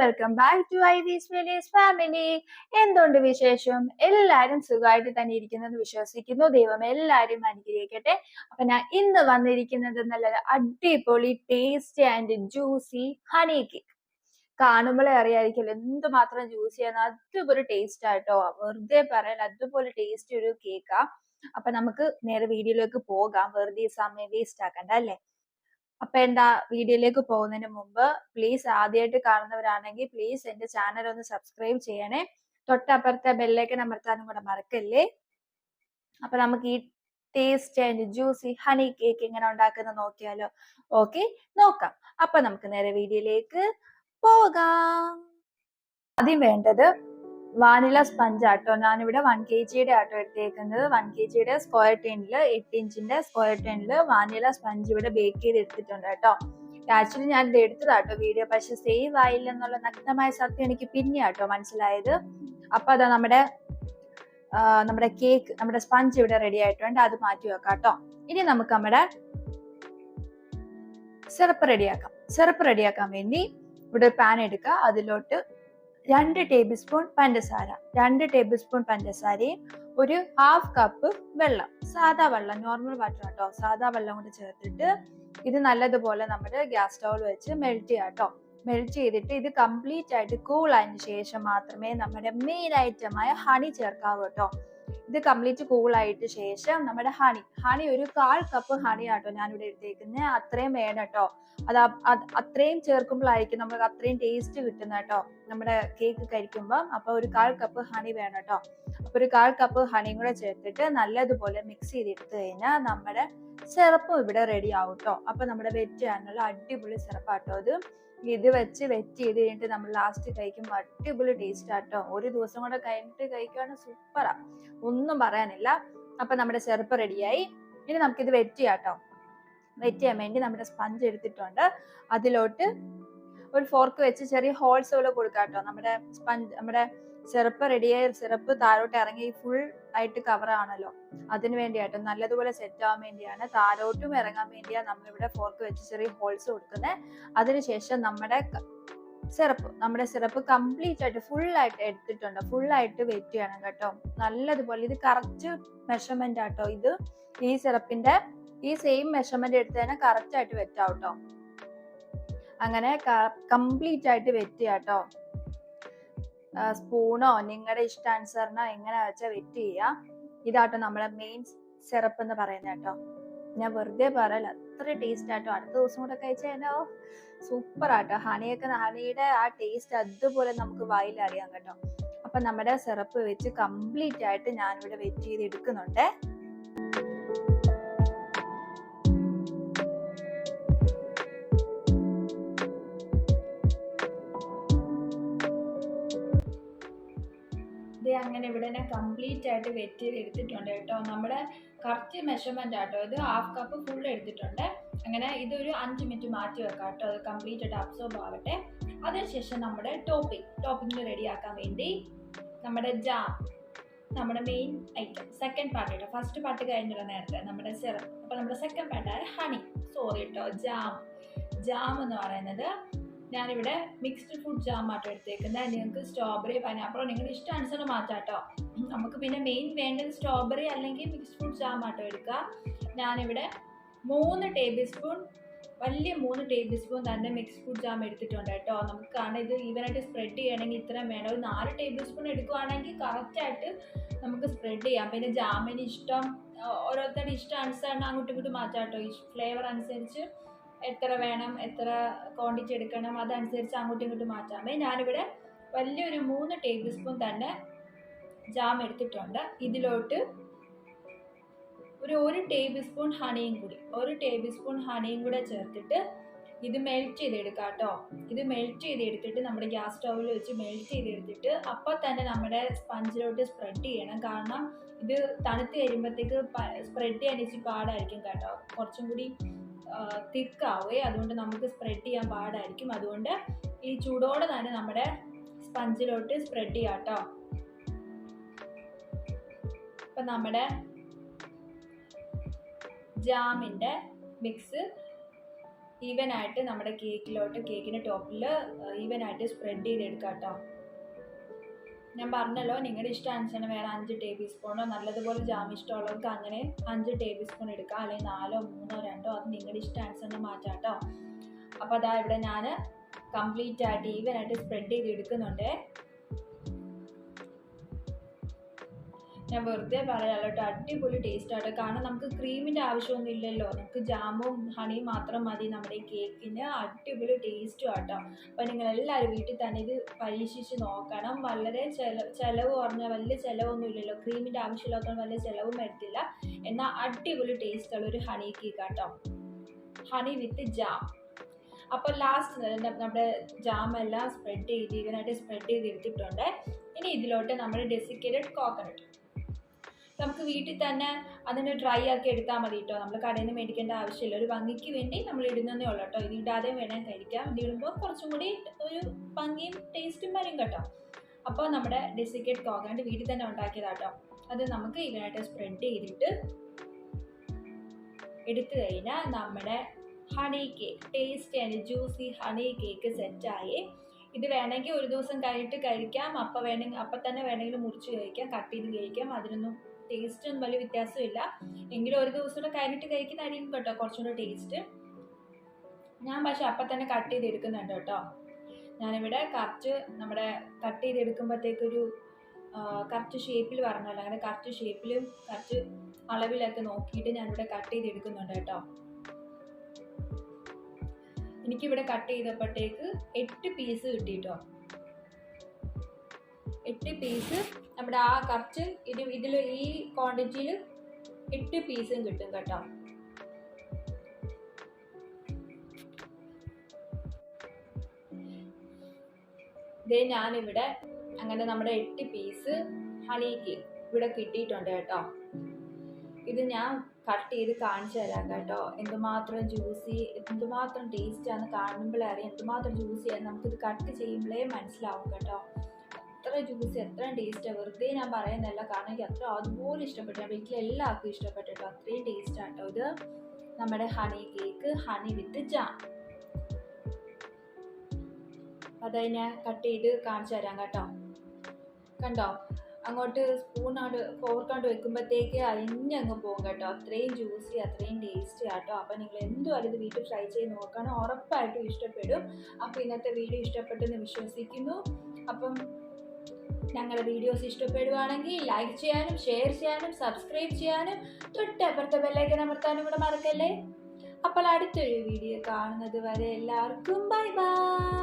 Welcome back to ഐ വീസ് family എന്തുകൊണ്ട് വിശേഷം? എല്ലാവരും സുഖമായിട്ട് തന്നെ ഇരിക്കുന്നത് വിശ്വസിക്കുന്നു. ദൈവം എല്ലാവരും അനുഗ്രഹിക്കട്ടെ. അപ്പൊ ഞാൻ ഇന്ന് വന്നിരിക്കുന്നത് നല്ലൊരു അടിപൊളി tasty and juicy honey cake കാണുമ്പോഴേ അറിയായിരിക്കുമല്ലോ എന്തുമാത്രം ജ്യൂസി ആണ് അതുപോലെ ടേസ്റ്റ് ആയിട്ടോ വെറുതെ പറയാൻ അതുപോലെ ടേസ്റ്റി ഒരു കേക്കാ അപ്പൊ നമുക്ക് നേരെ വീഡിയോയിലേക്ക് പോകാം. വെറുതെ സമയം വേസ്റ്റ് ആക്കണ്ട അല്ലേ? അപ്പൊ എന്താ വീഡിയോയിലേക്ക് പോകുന്നതിന് മുമ്പ് പ്ലീസ് ആദ്യമായിട്ട് കാണുന്നവരാണെങ്കിൽ പ്ലീസ് എന്റെ ചാനൽ ഒന്ന് സബ്സ്ക്രൈബ് ചെയ്യണേ. തൊട്ടപ്പുറത്തെ ബെല്ലേക്ക് അമർത്താനും കൂടെ മറക്കല്ലേ? അപ്പൊ നമുക്ക് ഈ taste and juicy honey cake എങ്ങനെ ഉണ്ടാക്കുന്ന നോക്കിയാലോ? ഓക്കെ നോക്കാം. അപ്പൊ നമുക്ക് നേരെ വീഡിയോയിലേക്ക് പോകാം. ആദ്യം വേണ്ടത് വാനില സ്പഞ്ച് ആട്ടോ. ഞാനിവിടെ വൺ കെ ജിയുടെ ആട്ടോ എടുത്തേക്കുന്നത് വൺ കെ ജിയുടെ സ്ക്വയർ ടെന്നിൽ എട്ട് ഇഞ്ചിന്റെ സ്ക്വയർ ടെന്നിൽ വാനില സ്പഞ്ച് ഇവിടെ ബേക്ക് ചെയ്ത് എടുത്തിട്ടുണ്ട് കേട്ടോ. ആക്ച്വലി ഞാൻ ഇത് എടുത്തതാട്ടോ വീഡിയോ പക്ഷെ സേവ് ആയില്ല എന്നുള്ള നഗ്നമായ സത്യം എനിക്ക് പിന്നെ ആട്ടോ മനസ്സിലായത്. അപ്പൊ അതാ നമ്മുടെ നമ്മുടെ കേക്ക് നമ്മുടെ സ്പഞ്ച് ഇവിടെ റെഡി ആയിട്ടുണ്ട്. അത് മാറ്റി വെക്കാം കേട്ടോ ഇനി നമുക്ക് നമ്മുടെ സിറപ്പ് റെഡിയാക്കാം സിറപ്പ് റെഡിയാക്കാൻ വേണ്ടി ഇവിടെ പാൻ എടുക്കുക. അതിലോട്ട് രണ്ട് ടേബിൾ സ്പൂൺ പഞ്ചസാര. രണ്ട് ടേബിൾ സ്പൂൺ പഞ്ചസാരയും ഒരു ഹാഫ് കപ്പ് വെള്ളം. സാധാ വെള്ളം നോർമൽ വാട്ടർ കേട്ടോ സാധാ വെള്ളം കൊണ്ട് ചേർത്തിട്ട് ഇത് നല്ലതുപോലെ നമ്മുടെ ഗ്യാസ് സ്റ്റൗവിൽ വെച്ച് മെൽറ്റ് ചെയ്യാം കേട്ടോ മെൽറ്റ് ചെയ്തിട്ട് ഇത് കംപ്ലീറ്റ് ആയിട്ട് കൂൾ ആയതിനു ശേഷം മാത്രമേ നമ്മുടെ മെയിൻ ഐറ്റമായ ഹണി ചേർക്കാവൂ കേട്ടോ ഇത് കംപ്ലീറ്റ് കൂൾ ആയിട്ട് ശേഷം നമ്മുടെ ഹണി ഹണി ഒരു കാൽ കപ്പ് ഹണി ആട്ടോ ഞാനിവിടെ എടുത്തേക്കുന്നത് അത്രയും വേണം കേട്ടോ അത് അത്രയും ചേർക്കുമ്പോഴായിരിക്കും നമുക്ക് അത്രയും ടേസ്റ്റ് കിട്ടുന്ന കേട്ടോ നമ്മുടെ കേക്ക് കഴിക്കുമ്പോൾ അപ്പൊ ഒരു കാൽ കപ്പ് ഹണി വേണം കേട്ടോ അപ്പൊ ഒരു കാൽ കപ്പ് ഹണിയും കൂടെ ചേർത്തിട്ട് നല്ലതുപോലെ മിക്സ് ചെയ്തെടുത്ത് കഴിഞ്ഞാൽ നമ്മുടെ സിറപ്പും ഇവിടെ റെഡി ആവും കേട്ടോ അപ്പൊ നമ്മുടെ വെറ്റ് ആണല്ലോ അടിപൊളി സിറപ്പാട്ടോ അത് ഇത് വെച്ച് വെറ്റ് ചെയ്ത് കഴിഞ്ഞിട്ട് നമ്മൾ ലാസ്റ്റ് കഴിക്കുമ്പോൾ അടിപൊളി ടേസ്റ്റ് ആട്ടോ. ഒരു ദിവസം കൂടെ കഴിഞ്ഞിട്ട് കഴിക്കുകയാണെങ്കിൽ സൂപ്പറാ ഒന്നും പറയാനില്ല. അപ്പൊ നമ്മുടെ ചെറുപ്പ് റെഡിയായി ഇനി നമുക്കിത് വെറ്റ് ചെയ്യാട്ടോ. വെറ്റ് ചെയ്യാൻ വേണ്ടി നമ്മുടെ സ്പഞ്ച് എടുത്തിട്ടുണ്ട്. അതിലോട്ട് ഒരു ഫോർക്ക് വെച്ച് ചെറിയ ഹോൾസ് പോലെ കൊടുക്കാം കേട്ടോ നമ്മുടെ സ്പഞ്ച് നമ്മുടെ സിറപ്പ് റെഡിയായ സിറപ്പ് താരോട്ട് ഇറങ്ങി ഫുൾ ആയിട്ട് കവർ ആണല്ലോ. അതിന് വേണ്ടിയായിട്ട് നല്ലതുപോലെ സെറ്റ് ആവാൻ വേണ്ടിയാണ്. താരോട്ടും ഇറങ്ങാൻ വേണ്ടിയാണ് നമ്മൾ ഇവിടെ ഫോർക്ക് വെച്ച് ചെറിയ ഹോൾസ് കൊടുക്കുന്നത് അതിനുശേഷം നമ്മുടെ സിറപ്പ് നമ്മുടെ സിറപ്പ് കംപ്ലീറ്റ് ആയിട്ട് ഫുൾ ആയിട്ട് എടുത്തിട്ടുണ്ട്. ഫുൾ ആയിട്ട് വെയിറ്റ് ചെയ്യണം കേട്ടോ. നല്ലതുപോലെ ഇത് കറക്റ്റ് മെഷർമെന്റ് ആട്ടോ ഇത്. ഈ സിറപ്പിന്റെ ഈ സെയിം മെഷർമെന്റ് എടുത്ത് തന്നെ കറക്റ്റ് ആയിട്ട് വെറ്റാവും കേട്ടോ അങ്ങനെ കംപ്ലീറ്റ് ആയിട്ട് വെറ്റ് കേട്ടോ സ്പൂണോ നിങ്ങളുടെ ഇഷ്ടാനുസരണോ എങ്ങനെ വെച്ചാൽ വെറ്റ് ചെയ്യുക ഇതാട്ടോ നമ്മളെ മെയിൻ സിറപ്പ് എന്ന് പറയുന്നത് കേട്ടോ. ഞാൻ വെറുതെ പറയല അത്ര ടേസ്റ്റ് ആട്ടോ. അടുത്ത ദിവസം കൂടെ കഴിച്ചാലോ സൂപ്പർ ആട്ടോ. ഹണിയൊക്കെ ഹണിയുടെ ആ ടേസ്റ്റ് അതുപോലെ നമുക്ക് വായിൽ അറിയാം കേട്ടോ. അപ്പൊ നമ്മുടെ സിറപ്പ് വെച്ച് കംപ്ലീറ്റ് ആയിട്ട് ഞാനിവിടെ വെറ്റ് ചെയ്ത് എടുക്കുന്നുണ്ട് അങ്ങനെ ഇവിടെ തന്നെ കംപ്ലീറ്റ് ആയിട്ട് വെറ്റ് ചെയ്ത് എടുത്തിട്ടുണ്ട് കേട്ടോ. നമ്മുടെ കറക്റ്റ് മെഷർമെന്റ് ആട്ടോ ഇത്. ഹാഫ് കപ്പ് ഫുൾ എടുത്തിട്ടുണ്ട്. അങ്ങനെ ഇതൊരു അഞ്ച് മിനിറ്റ് മാറ്റി വെക്കാം കേട്ടോ. അത് കംപ്ലീറ്റ് ആയിട്ട് അബ്സോർബ് ആവട്ടെ. അതിനുശേഷം നമ്മുടെ ടോപ്പിംഗ് ടോപ്പിംഗ് റെഡിയാക്കാൻ വേണ്ടി നമ്മുടെ ജാം നമ്മുടെ മെയിൻ ഐറ്റം സെക്കൻഡ് പാർട്ട് കേട്ടോ. ഫസ്റ്റ് പാർട്ട് കഴിഞ്ഞുള്ള നേരത്തെ നമ്മുടെ സിറപ്പ് അപ്പോൾ നമ്മുടെ സെക്കൻഡ് പാർട്ടായ ഹണി സോറി കേട്ടോ ജാം ജാം എന്ന് പറയുന്നത് ഞാനിവിടെ മിക്സ്ഡ് ഫുഡ് ജാം ആട്ടോ എടുത്തേക്കുന്നത് നിങ്ങൾക്ക് സ്ട്രോബെറി പൈനാപ്പിളോ നിങ്ങളുടെ ഇഷ്ടാനുസരണം മാറ്റാം കേട്ടോ നമുക്ക് പിന്നെ മെയിൻ വേണ്ടത് സ്ട്രോബെറി അല്ലെങ്കിൽ മിക്സ്ഡ് ഫ്രൂട്ട് ജാം ആട്ടോ എടുക്കുക ഞാനിവിടെ മൂന്ന് ടേബിൾ സ്പൂൺ വലിയ മൂന്ന് ടേബിൾ സ്പൂൺ തന്നെ മിക്സ് ഫ്രൂട്ട് ജാം എടുത്തിട്ടുണ്ട് കേട്ടോ. നമുക്ക് കാരണം ഇത് ഈവനായിട്ട് സ്പ്രെഡ് ചെയ്യണമെങ്കിൽ ഇത്രയും വേണം. ഒരു നാല് ടേബിൾ സ്പൂൺ എടുക്കുവാണെങ്കിൽ കറക്റ്റായിട്ട് നമുക്ക് സ്പ്രെഡ് ചെയ്യാം. പിന്നെ ജാമിന് ഇഷ്ടം ഓരോരുത്തരുടെ ഇഷ്ടം അനുസരണം അങ്ങോട്ടും ഇങ്ങോട്ടും മാറ്റാം കേട്ടോ ഫ്ലേവർ അനുസരിച്ച് എത്ര വേണം എത്ര ക്വാണ്ടിറ്റി എടുക്കണം അതനുസരിച്ച് അങ്ങോട്ടും ഇങ്ങോട്ടും മാറ്റാമേ ഞാനിവിടെ വലിയൊരു മൂന്ന് ടേബിൾ സ്പൂൺ തന്നെ ജാം എടുത്തിട്ടുണ്ട്. ഇതിലോട്ട് ഒരു ഒരു ടേബിൾ സ്പൂൺ ഹണിയും കൂടി ഒരു ടേബിൾ സ്പൂൺ ഹണിയും കൂടെ ചേർത്തിട്ട് ഇത് മെൽറ്റ് ചെയ്തെടുക്കാം കേട്ടോ. ഇത് മെൽറ്റ് ചെയ്തെടുത്തിട്ട് നമ്മുടെ ഗ്യാസ് സ്റ്റൗവിൽ വെച്ച് മെൽറ്റ് ചെയ്തെടുത്തിട്ട് അപ്പം തന്നെ നമ്മുടെ സ്പഞ്ചിലോട്ട് സ്പ്രെഡ് ചെയ്യണം. കാരണം ഇത് തണുത്ത് കഴിയുമ്പോഴത്തേക്ക് സ്പ്രെഡ് ചെയ്യാൻ ഇച്ചിരി പാടായിരിക്കും കേട്ടോ. കുറച്ചും കൂടി തിക്കാവുകയെ അതുകൊണ്ട് നമുക്ക് സ്പ്രെഡ് ചെയ്യാൻ പാടായിരിക്കും. അതുകൊണ്ട് ഈ ചൂടോടെ തന്നെ നമ്മുടെ സ്പഞ്ചിലോട്ട് സ്പ്രെഡ് ചെയ്യാം കേട്ടോ. ഇപ്പം നമ്മുടെ ജാമിന്റെ മിക്സ് ഈവൻ ആയിട്ട് നമ്മുടെ കേക്കിലോട്ട് കേക്കിന്റെ ടോപ്പിൽ ഈവൻ ആയിട്ട് സ്പ്രെഡ് ചെയ്തെടുക്കാം കേട്ടോ. ഞാൻ പറഞ്ഞല്ലോ നിങ്ങളുടെ ഇഷ്ടം ഇഷ്ടാനുസരണം വേറെ അഞ്ച് ടേബിൾ സ്പൂണോ നല്ലതുപോലെ ജാം ഇഷ്ടമുള്ളവർക്ക് അങ്ങനെ അഞ്ച് ടേബിൾ സ്പൂൺ എടുക്കാം. അല്ലെങ്കിൽ നാലോ മൂന്നോ രണ്ടോ അത് നിങ്ങളുടെ ഇഷ്ടം ഇഷ്ടാനുസരണം മാറ്റാം കേട്ടോ അപ്പോൾ അതാ ഇവിടെ ഞാൻ കംപ്ലീറ്റ് ആയിട്ട് ഈവൻ ആയിട്ട് സ്പ്രെഡ് ചെയ്ത് എടുക്കുന്നുണ്ട്. ഞാൻ വെറുതെ പറയാലോ അടിപൊളി ടേസ്റ്റാണ് കാരണം നമുക്ക് ക്രീമിന്റെ ആവശ്യമൊന്നും ഇല്ലല്ലോ നമുക്ക് ജാമും ഹണിയും മാത്രം മതി നമ്മുടെ കേക്കിന് അടിപൊളി ടേസ്റ്റും ആട്ടോ. അപ്പോൾ നിങ്ങൾ എല്ലാവരും വീട്ടിൽ തന്നെ ഇത് പരീക്ഷിച്ച് നോക്കണം. വളരെ ചില ചിലവ് കുറഞ്ഞ വലിയ ചിലവൊന്നും ഇല്ലല്ലോ ക്രീമിന്റെ ആവശ്യമില്ലാത്തതുകൊണ്ട് വലിയ ചിലവും വരത്തില്ല. എന്നാൽ അടിപൊളി ടേസ്റ്റുള്ള ഒരു ഹണി കേക്ക് ആട്ടോ. ഹണി വിത്ത് ജാം അപ്പോൾ ലാസ്റ്റ് നമ്മുടെ ജാം എല്ലാം സ്പ്രെഡ് ചെയ്ത് ഇതിനായിട്ട് സ്പ്രെഡ് ചെയ്ത് എടുത്തിട്ടുണ്ട്. ഇനി ഇതിലോട്ട് നമ്മൾ ഡെസിക്കേറ്റഡ് കോക്കനട്ട് നമുക്ക് വീട്ടിൽ തന്നെ അതിന് ഡ്രൈ ആക്കി എടുത്താൽ മതി കേട്ടോ നമ്മൾ കടയിൽ നിന്ന് മേടിക്കേണ്ട ആവശ്യമില്ല. ഒരു ഭംഗിക്ക് വേണ്ടി നമ്മൾ ഇടുന്നതേ ഉള്ളൂ കേട്ടോ ഇത് ഇടാതെ വേണേൽ കഴിക്കാം ഇതിടുമ്പോൾ കുറച്ചും കൂടി ഒരു ഭംഗിയും ടേസ്റ്റും വരും കേട്ടോ. അപ്പോൾ നമ്മുടെ ഡെസിക്കേറ്റ് കോക്കനട്ട് വീട്ടിൽ തന്നെ ഉണ്ടാക്കിയതാട്ടോ അത് നമുക്ക് ഇതിനായിട്ട് സ്പ്രെഡ് ചെയ്തിട്ട് എടുത്തു കഴിഞ്ഞാൽ നമ്മുടെ honey cake tasty and juicy honey cake സെറ്റായി ഇത് വേണമെങ്കിൽ ഒരു ദിവസം കഴിഞ്ഞിട്ട് കഴിക്കാം. അപ്പം വേണമെങ്കിൽ അപ്പം തന്നെ വേണമെങ്കിൽ മുറിച്ച് കഴിക്കാം കട്ട് ചെയ്ത് കഴിക്കാം. അതിനൊന്നും ടേസ്റ്റൊന്നും വലിയ വ്യത്യാസമില്ല എങ്കിലും ഒരു ദിവസം കൂടെ കഴിഞ്ഞിട്ട് കഴിക്കുന്നതായിരിക്കും കേട്ടോ കുറച്ചുകൂടെ ടേസ്റ്റ് ഞാൻ പക്ഷെ അപ്പം തന്നെ കട്ട് ചെയ്ത് എടുക്കുന്നുണ്ട് കേട്ടോ. ഞാനിവിടെ കറക്റ്റ് നമ്മുടെ കട്ട് ചെയ്തെടുക്കുമ്പോഴത്തേക്കൊരു കറക്റ്റ് ഷേപ്പിൽ പറഞ്ഞല്ലോ അങ്ങനെ കറക്റ്റ് ഷേപ്പിലും കറക്റ്റ് അളവിലൊക്കെ നോക്കിയിട്ട് ഞാനിവിടെ കട്ട് ചെയ്തെടുക്കുന്നുണ്ട് കേട്ടോ. എനിക്കിവിടെ കട്ട് ചെയ്തപ്പോഴത്തേക്ക് എട്ട് പീസ് കിട്ടിട്ടോ എട്ട് പീസ് നമ്മുടെ ആ കറച്ച് ഇത് ഇതിൽ ഈ ക്വാണ്ടിറ്റിയിൽ എട്ട് പീസും കിട്ടും കേട്ടോ. ഇതേ ഞാനിവിടെ അങ്ങനെ നമ്മുടെ എട്ട് പീസ് ഹണിക്ക് ഇവിടെ കിട്ടിയിട്ടുണ്ട് കേട്ടോ. ഇത് ഞാൻ കട്ട് ചെയ്ത് കാണിച്ചു തരാം കേട്ടോ. എന്തുമാത്രം ജ്യൂസി എന്തുമാത്രം ടേസ്റ്റ് ആണെന്ന് കാണുമ്പോഴേ അറിയാം. എന്തുമാത്രം ജ്യൂസി ആണ് നമുക്കിത് കട്ട് ചെയ്യുമ്പോഴേ മനസ്സിലാവും കേട്ടോ. എത്ര ജ്യൂസ് എത്ര ടേസ്റ്റ് വെറുതെ ഞാൻ പറയുന്നതല്ല. കാരണം എനിക്ക് അത്ര അതുപോലെ ഇഷ്ടപ്പെട്ടു. വീട്ടിൽ എല്ലാവർക്കും ഇഷ്ടപ്പെട്ടു അത്രയും ടേസ്റ്റ് ആട്ടോ ഇത്. നമ്മുടെ honey cake honey with jam അത് ഞാൻ കട്ട് ചെയ്ത് കാണിച്ചു തരാം കേട്ടോ. കണ്ടോ? അങ്ങോട്ട് സ്പൂൺ അങ്ങോട്ട് ഫോർക്ക് ഫോർക്കോണ്ട് വെക്കുമ്പോഴത്തേക്ക് അരിഞ്ഞങ്ങ് പോകും കേട്ടോ. അത്രയും ജ്യൂസി അത്രയും ടേസ്റ്റി ആട്ടോ അപ്പം നിങ്ങൾ എന്തുമായാലും ഇത് വീട്ടിൽ ട്രൈ ചെയ്ത് നോക്കണം ഉറപ്പായിട്ടും ഇഷ്ടപ്പെടും. അപ്പം ഇന്നത്തെ വീഡിയോ ഇഷ്ടപ്പെട്ടെന്ന് വിശ്വസിക്കുന്നു. അപ്പം ഞങ്ങളുടെ വീഡിയോസ് ഇഷ്ടപ്പെടുവാണെങ്കിൽ ലൈക്ക് ചെയ്യാനും ഷെയർ ചെയ്യാനും സബ്സ്ക്രൈബ് ചെയ്യാനും തൊട്ടപ്പുറത്തെ ബെല്ലൈക്കൻ അമർത്താനും കൂടെ മറക്കല്ലേ? അപ്പോൾ അടുത്തൊരു വീഡിയോ കാണുന്നത് വരെ എല്ലാവർക്കും ബൈ ബൈ